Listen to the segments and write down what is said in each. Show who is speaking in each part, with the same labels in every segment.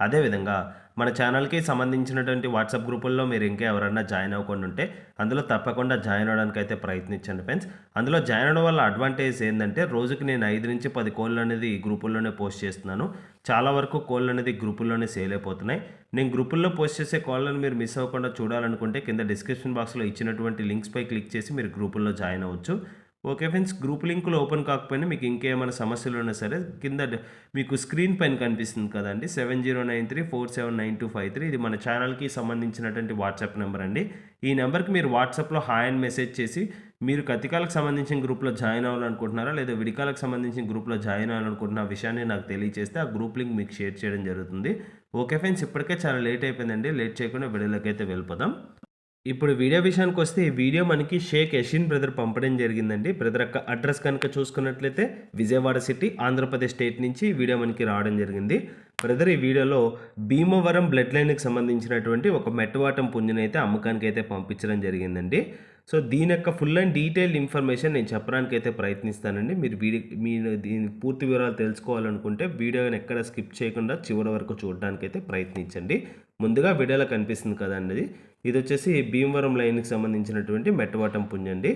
Speaker 1: అదేవిధంగా మన ఛానల్కి సంబంధించినటువంటి వాట్సాప్ గ్రూపుల్లో మీరు ఇంకా ఎవరైనా జాయిన్ అవ్వకుండా ఉంటే అందులో తప్పకుండా జాయిన్ అవ్వడానికి అయితే ప్రయత్నించండి ఫ్రెండ్స్. అందులో జాయిన్ అవ్వడం వల్ల అడ్వాంటేజ్ ఏంటంటే రోజుకి నేను ఐదు నుంచి పది కోళ్ళు అనేది ఈ గ్రూపుల్లోనే పోస్ట్ చేస్తున్నాను. చాలా వరకు కోళ్ళు అనేది గ్రూపుల్లోనే సేల్ అయిపోతున్నాయి. నేను గ్రూపుల్లో పోస్ట్ చేసే కోళ్ళను మీరు మిస్ అవ్వకుండా చూడాలనుకుంటే కింద డిస్క్రిప్షన్ బాక్స్లో ఇచ్చినటువంటి లింక్స్పై క్లిక్ చేసి మీరు గ్రూపుల్లో జాయిన్ అవ్వచ్చు. ఓకే ఫ్రెండ్స్ గ్రూప్ లింకులు ఓపెన్ కాకపోయినా మీకు ఇంకేమైనా సమస్యలు ఉన్నా సరే కింద మీకు స్క్రీన్ పైన కనిపిస్తుంది కదండి seven zero nine three four seven nine two five three. ఇది మన ఛానల్కి సంబంధించినటువంటి వాట్సాప్ నెంబర్ అండి ఈ నెంబర్కి మీరు వాట్సాప్లో హాయ్ అని మెసేజ్ చేసి మీరు కతికాలకు సంబంధించిన గ్రూప్లో జాయిన్ అవ్వాలనుకుంటున్నారా లేదా విడికాలకు సంబంధించిన గ్రూప్లో జాయిన్ అవ్వాలనుకుంటున్న విషయాన్ని నాకు తెలియజేస్తే ఆ గ్రూప్ లింక్ మీకు షేర్ చేయడం జరుగుతుంది. ఓకే ఫ్రెండ్స్ ఇప్పటికే చాలా లేట్ అయిపోయిందండి లేట్ చేయకుండా విడుదలకైతే వెళ్ళిపోదాం. ఇప్పుడు వీడియో విషయానికి వస్తే ఈ వీడియో మనకి షేక్ యషిన్ బ్రదర్ పంపడం జరిగిందండి. బ్రదర్ యొక్క అడ్రస్ కనుక చూసుకున్నట్లయితే విజయవాడ సిటీ ఆంధ్రప్రదేశ్ స్టేట్ నుంచి వీడియో మనకి రావడం జరిగింది. బ్రదర్ ఈ వీడియోలో భీమవరం బ్లడ్ లైన్కి సంబంధించినటువంటి ఒక మెట్టవాటం పుంజుని అయితే అమ్మకానికి అయితే పంపించడం జరిగిందండి. సో దీని యొక్క ఫుల్ అండ్ డీటెయిల్ ఇన్ఫర్మేషన్ నేను చెప్పడానికి అయితే ప్రయత్నిస్తానండి. మీరు వీడియో మీరు దీని పూర్తి వివరాలు తెలుసుకోవాలనుకుంటే వీడియోని ఎక్కడ స్కిప్ చేయకుండా చివరి వరకు చూడడానికి అయితే ప్రయత్నించండి. ముందుగా వీడియోలో కనిపిస్తుంది కదండి అన్నది. ఇది వచ్చేసి భీమవరం లైన్కి సంబంధించినటువంటి మెట్టవాటం పుంజండి.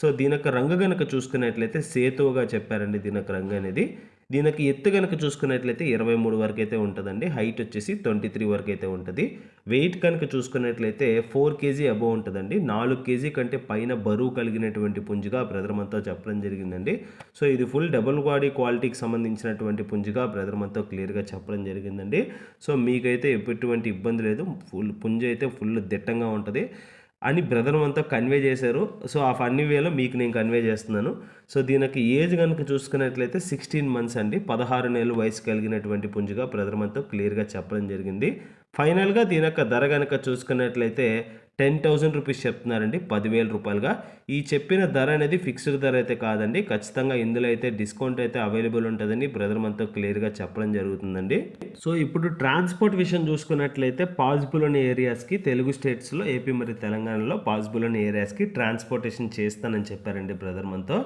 Speaker 1: సో దీని యొక్క రంగు కనుక చూసుకున్నట్లయితే సేతువుగా చెప్పారండి దీని యొక్క రంగు అనేది దీనికి ఎత్తు కనుక చూసుకున్నట్లయితే ఇరవై మూడు వరకు అయితే ఉంటుందండి. హైట్ వచ్చేసి ట్వంటీ త్రీ వరకు అయితే ఉంటుంది. వెయిట్ కనుక చూసుకున్నట్లయితే ఫోర్ కేజీ అబోవ్ ఉంటుందండి. నాలుగు కేజీ కంటే పైన బరువు కలిగినటువంటి పుంజుగా బ్రదర్మంతో చెప్పడం జరిగిందండి. సో ఇది ఫుల్ డబుల్ బాడీ క్వాలిటీకి సంబంధించినటువంటి పుంజుగా బ్రదర్మంతో క్లియర్గా చెప్పడం జరిగిందండి. సో మీకైతే ఎటువంటి ఇబ్బంది లేదు. ఫుల్ పుంజు అయితే ఫుల్ దిట్టంగా ఉంటుంది. అని బ్రదర్ మనతో కన్వే చేశారు. సో ఆ ఫన్నీ వేలో మీకు నేను కన్వే చేస్తున్నాను. సో దీనికి ఏజ్ కనుక చూసుకున్నట్లయితే సిక్స్టీన్ మంత్స్ అండి. పదహారు నెలలు వయసు కలిగినటువంటి పుంజుగా బ్రదర్ మనతో క్లియర్గా చెప్పడం జరిగింది. ఫైనల్గా దీని యొక్క ధర కనుక చూసుకున్నట్లయితే టెన్ థౌజండ్ రూపీస్ చెప్తున్నారండి పదివేల రూపాయలుగా. ఈ చెప్పిన ధర అనేది ఫిక్స్డ్ ధర అయితే కాదండి. ఖచ్చితంగా ఇందులో అయితే డిస్కౌంట్ అయితే అవైలబుల్ ఉంటుందని బ్రదర్ మనతో క్లియర్గా చెప్పడం జరుగుతుందండి. సో ఇప్పుడు ట్రాన్స్పోర్ట్ విషయం చూసుకున్నట్లయితే పాసిబుల్ అనే ఏరియాస్కి తెలుగు స్టేట్స్లో ఏపీ మరియు తెలంగాణలో పాసిబుల్ అనే ఏరియాస్కి ట్రాన్స్పోర్టేషన్ చేస్తానని చెప్పారండి బ్రదర్ మనతో.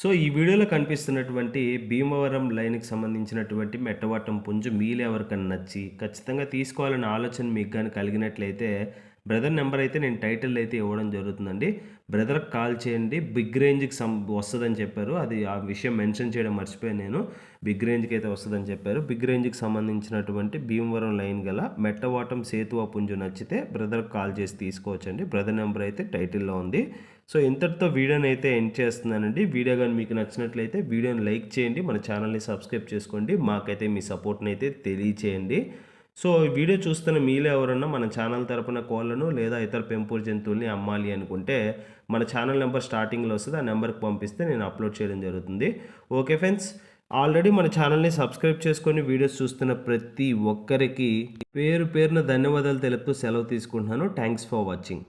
Speaker 1: సో ఈ వీడియోలో కనిపిస్తున్నటువంటి భీమవరం లైన్కి సంబంధించినటువంటి మెట్టవాటం పుంజు మీలు ఎవరికైనా నచ్చి ఖచ్చితంగా తీసుకోవాలనే ఆలోచన మీకు కానీ కలిగినట్లయితే బ్రదర్ నెంబర్ అయితే నేను టైటిల్ అయితే ఇవ్వడం జరుగుతుందండి. బ్రదర్కి కాల్ చేయండి. బిగ్ రేంజ్కి సం వస్తుందని చెప్పారు. అది ఆ విషయం మెన్షన్ చేయడం మర్చిపోయాను నేను. బిగ్ రేంజ్కి అయితే వస్తుందని చెప్పారు. బిగ్ రేంజ్కి సంబంధించినటువంటి భీమవరం లైన్ గల మెట్టవాటం సేతువ పుంజు నచ్చితే బ్రదర్కి కాల్ చేసి తీసుకోవచ్చండి. బ్రదర్ నెంబర్ అయితే టైటిల్లో ఉంది. సో ఇంతటితో వీడియోని అయితే ఎండ్ చేస్తున్నానండి. వీడియో కానీ మీకు నచ్చినట్లయితే వీడియోని లైక్ చేయండి. మన ఛానల్ని సబ్స్క్రైబ్ చేసుకోండి. మాకైతే మీ సపోర్ట్ని అయితే తెలియచేయండి. సో ఈ వీడియో చూస్తున్న మీలో ఎవరన్నా మన ఛానల్ తరపున కోళ్ళను లేదా ఇతర పెంపుడు జంతువుల్ని అమ్మాలి అనుకుంటే మన ఛానల్ నెంబర్ స్టార్టింగ్లో వస్తుంది. ఆ నెంబర్కి పంపిస్తే నేను అప్లోడ్ చేయడం జరుగుతుంది. ఓకే ఫ్రెండ్స్ ఆల్రెడీ మన ఛానల్ని సబ్స్క్రైబ్ చేసుకొని వీడియోస్ చూస్తున్న ప్రతి ఒక్కరికి పేరు పేరున ధన్యవాదాలు తెలుపుతూ సెలవు తీసుకుంటున్నాను. Thanks for watching.